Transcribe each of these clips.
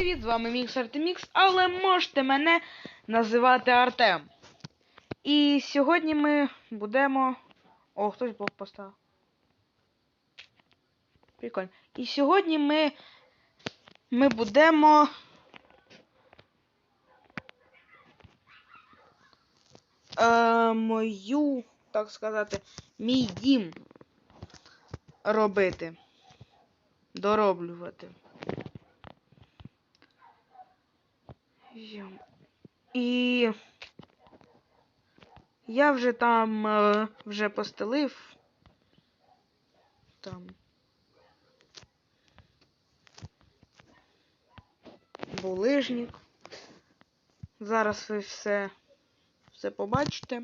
привіт! З вами Мікс Артемікс, але можете мене називати Артем. І сьогодні ми будемо. О, хтось блок поставив. Прикольно. І сьогодні ми. Ми будемо. Е, мою, так сказати, мій дім робити. Дороблювати. І я вже там е, вже постелив. Там. Булижник. Зараз ви все, все побачите.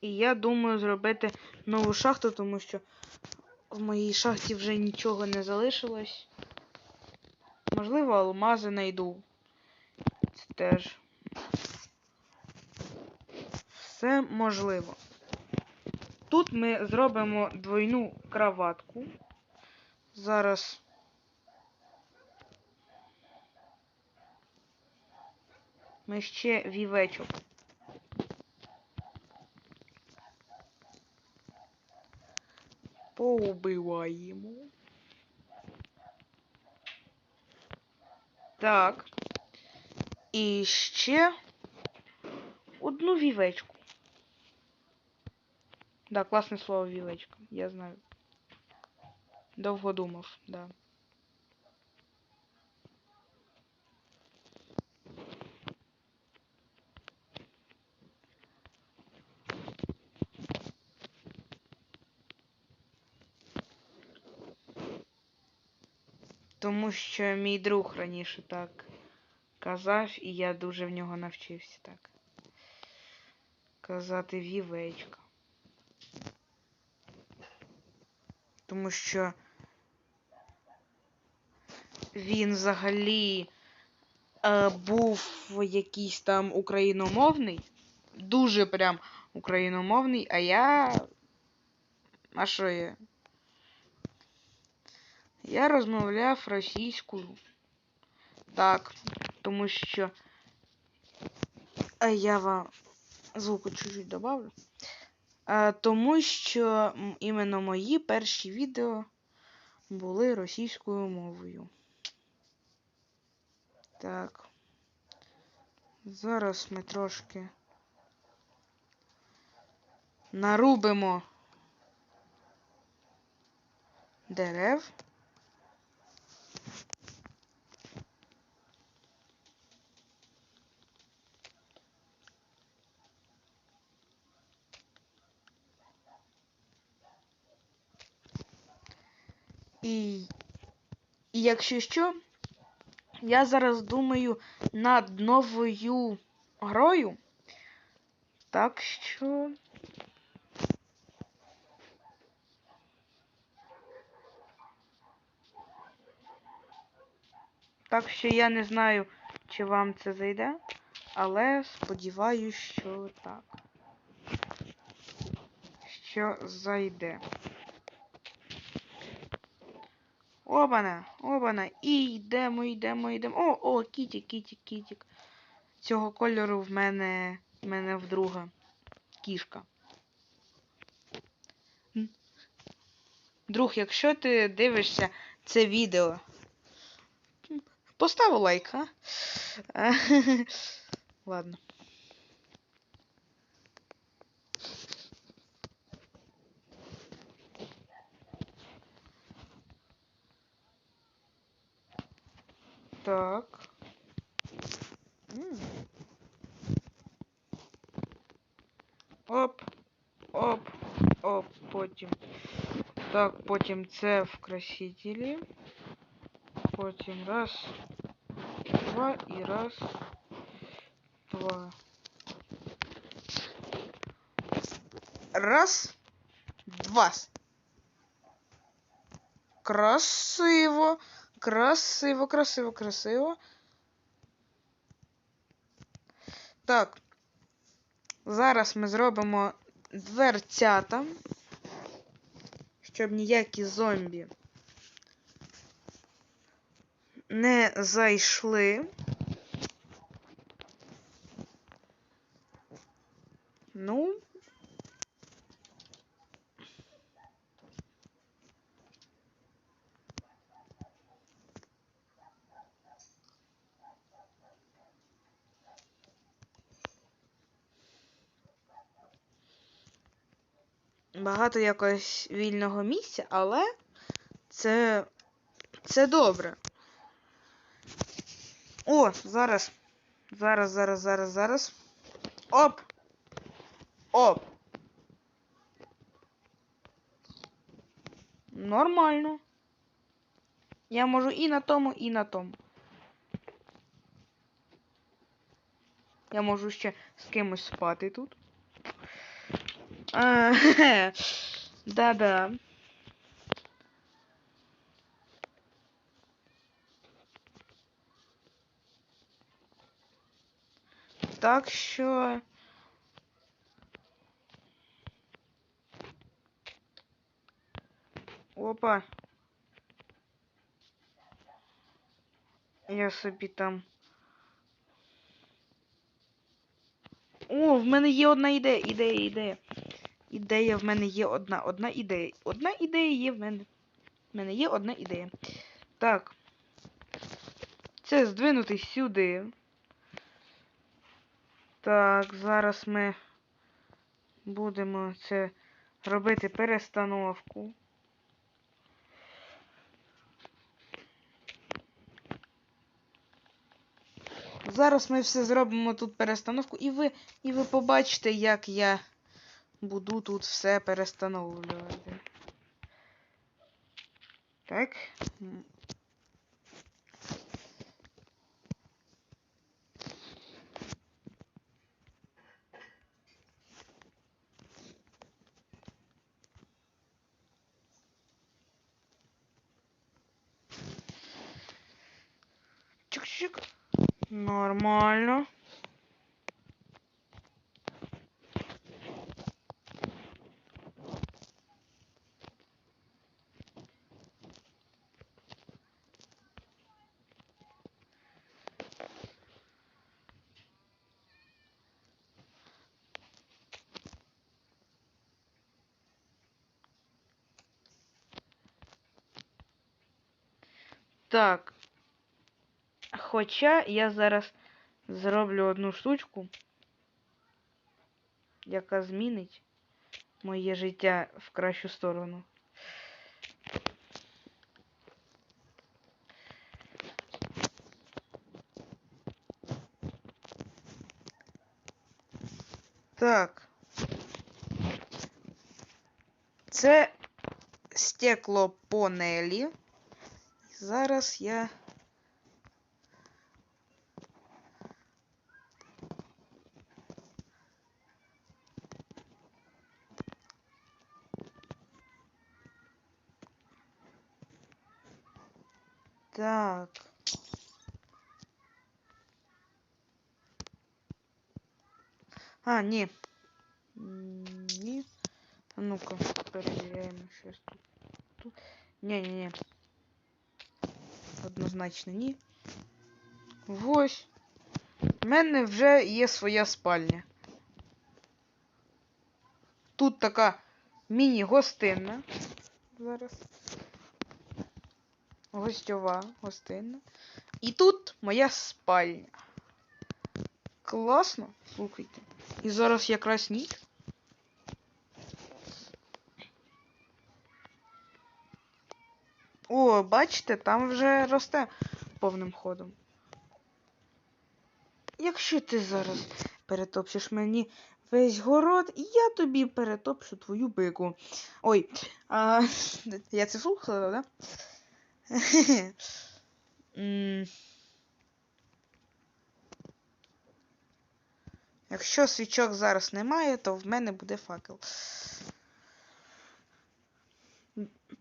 І я думаю зробити нову шахту, тому що в моїй шахті вже нічого не залишилось. Можливо, алмази знайду. Це теж. Все можливо. Тут ми зробимо двойну краватку. Зараз. Ми ще вівечок. Поубиваємо. Так. І ще одну вівечку. Да, класне слово вівечка, я знаю. Довго думав, да. Тому що мій друг раніше так казав, і я дуже в нього навчився так. Казати вівечка. Тому що він взагалі е, був якийсь там україномовний. Дуже прям україномовний, а я. А що я? Я розмовляв російською. Так, тому що а я вам звуку чуть-чуть добавлю. А, тому що іменно мої перші відео були російською мовою. Так. Зараз ми трошки нарубимо дерев. І, і якщо що, я зараз думаю над новою грою. Так що. Так що я не знаю, чи вам це зайде, але сподіваюсь, що так. Що зайде. Обана, обана. І йдемо, йдемо, йдемо. О, о, кітік, кітік, кітік. Цього кольору в мене в мене вдруга кішка. Друг, якщо ти дивишся це відео, постав лайк, а? А, Ладно. Так. М. Оп. Оп. Оп. Потім. Так, потім це в красителі. Потім раз. Два і раз. Два. Раз. Два. Красиво. Красиво, красиво, красиво. Так. Зараз ми зробимо дверцята, щоб ніякі зомбі не зайшли. Ну. Багато якогось вільного місця, але це, це добре. О, зараз. Зараз, зараз, зараз, зараз. Оп! Оп! Нормально. Я можу і на тому, і на тому. Я можу ще з кимось спати тут. Да-да. Так що. Опа. Я собі там. О, в мене є одна ідея, ідея, ідея. Ідея в мене є одна. Одна ідея. Одна ідея є в мене. В мене є одна ідея. Так. Це здвинути сюди. Так, зараз ми будемо це робити перестановку. Зараз ми все зробимо тут перестановку, і ви, і ви побачите, як я буду тут все перестановлювати. Так. Нормально. Так. Хоча я зараз зроблю одну штучку, яка змінить моє життя в кращу сторону. Так. Це стекло панелі. Зараз я. Так. А, ні. М, Ні. А ну-ка, перевіряємо щось тут. тут. Ні, ні, ні. Однозначно ні. Ось. У мене вже є своя спальня. Тут така міні-гостинна. Зараз. Гостьова гостинна. І тут моя спальня. Класно, слухайте. І зараз якраз ніч. Бачите, там вже росте повним ходом. Якщо ти зараз перетопчеш мені весь город, я тобі перетопчу твою бику. Ой, а, я це вслух сказав, да? Якщо свічок зараз немає, то в мене буде факел.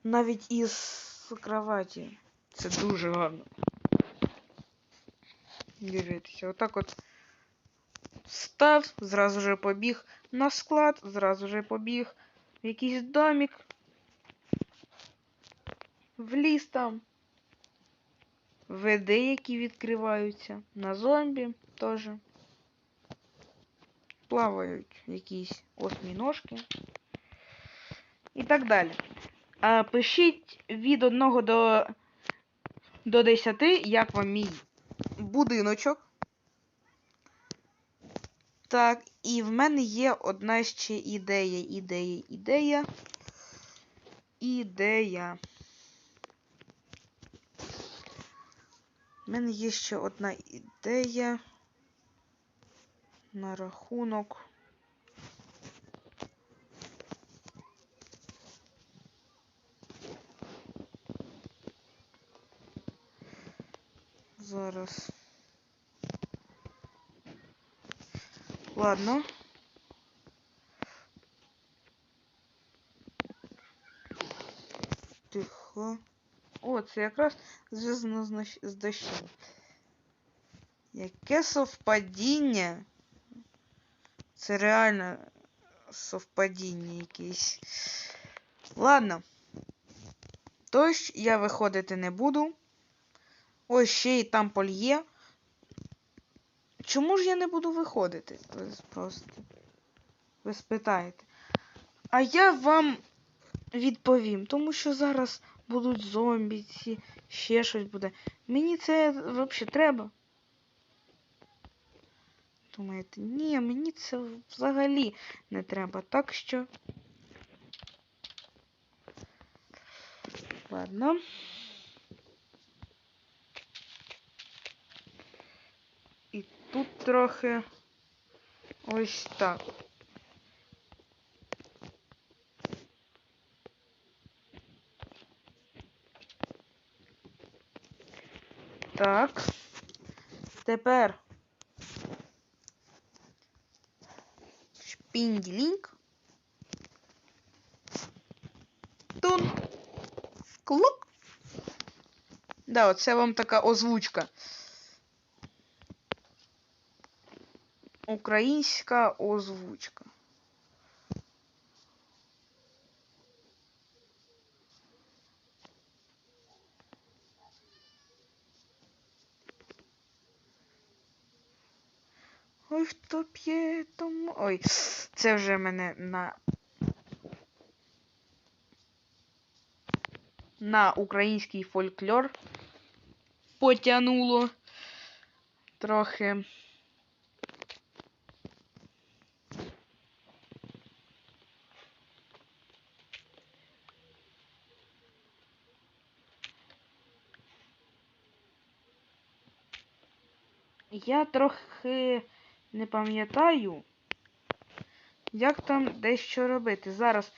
Навіть із кроваті. Це дуже гарно. Дивіться, отак от став, зразу же побіг на склад, зразу же побіг в якийсь домик. В ліс там. види, які відкриваються. На зомбі теж. Плавають якісь осьміножки. І так далі. Пишіть від 1 до, до 10, як вам мій будиночок. Так, і в мене є одна ще ідея, ідея, ідея. Ідея. У мене є ще одна ідея на рахунок. Зараз. Ладно. Тихо. О, це якраз зв'язано з, дощем. Яке совпадіння? Це реально совпадіння якесь. Ладно. Дощ я виходити не буду. Ось ще й там польє. Чому ж я не буду виходити? Ви просто. Ви спитаєте. А я вам відповім, тому що зараз будуть зомбі, ці, ще щось буде. Мені це взагалі треба. Думаєте, ні, мені це взагалі не треба. Так що. Ладно. І тут трохи ось так. Так. Тепер шпінделінг. Тун. Клук. Да, оце вам така озвучка. Українська озвучка. Ой, хто п'є тому. Ой, це вже мене на. На український фольклор потягнуло трохи. Я трохи не пам'ятаю, як там дещо робити. Зараз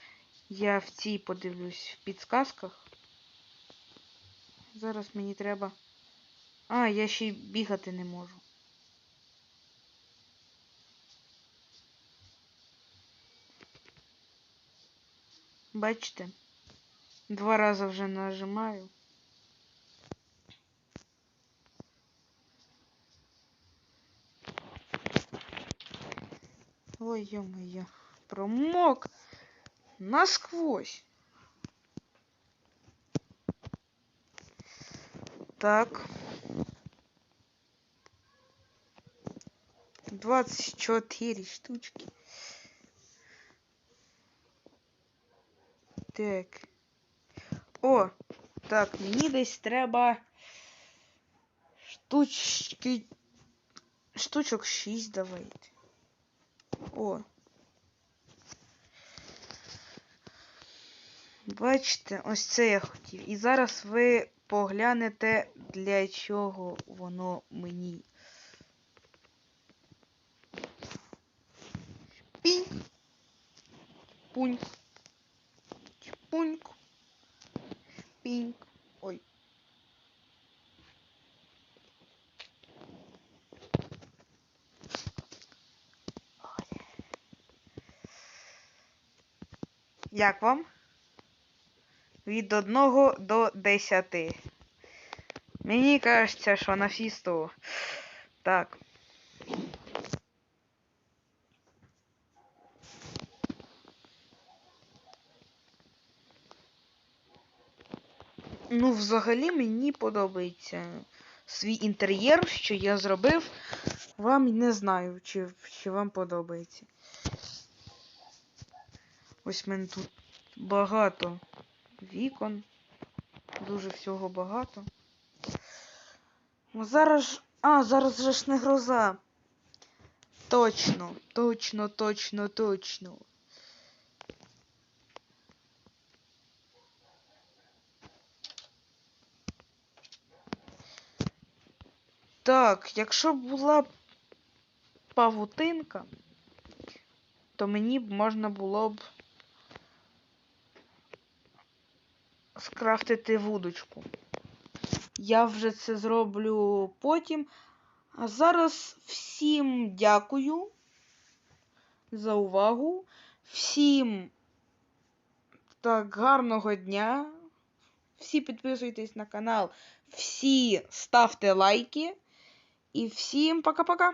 я в цій подивлюсь в підсказках. Зараз мені треба. А, я ще й бігати не можу. Бачите? Два рази вже нажимаю. Ой, ё-моё, промок насквозь. Так. 24 штучки. Так. О, так, мені десь треба штучки. Штучок 6 давайте. О. Бачите, ось це я хотів. І зараз ви поглянете, для чого воно мені. Пінь. Пуньк. Пуньк. Піньк. Ой. Як вам? Від 1 до 10. Мені кажеться, що на 100. Так. Ну, взагалі мені подобається свій інтер'єр, що я зробив. Вам не знаю, чи, чи вам подобається. Ось в мене тут багато вікон. Дуже всього багато. Ну, зараз ж. А, зараз же ж не гроза. Точно, точно, точно, точно. Так, якщо б була павутинка, то мені б можна було б скрафтити вудочку. Я вже це зроблю потім. А зараз всім дякую за увагу. Всім так гарного дня. Всі підписуйтесь на канал, всі ставте лайки. І всім пока-пока!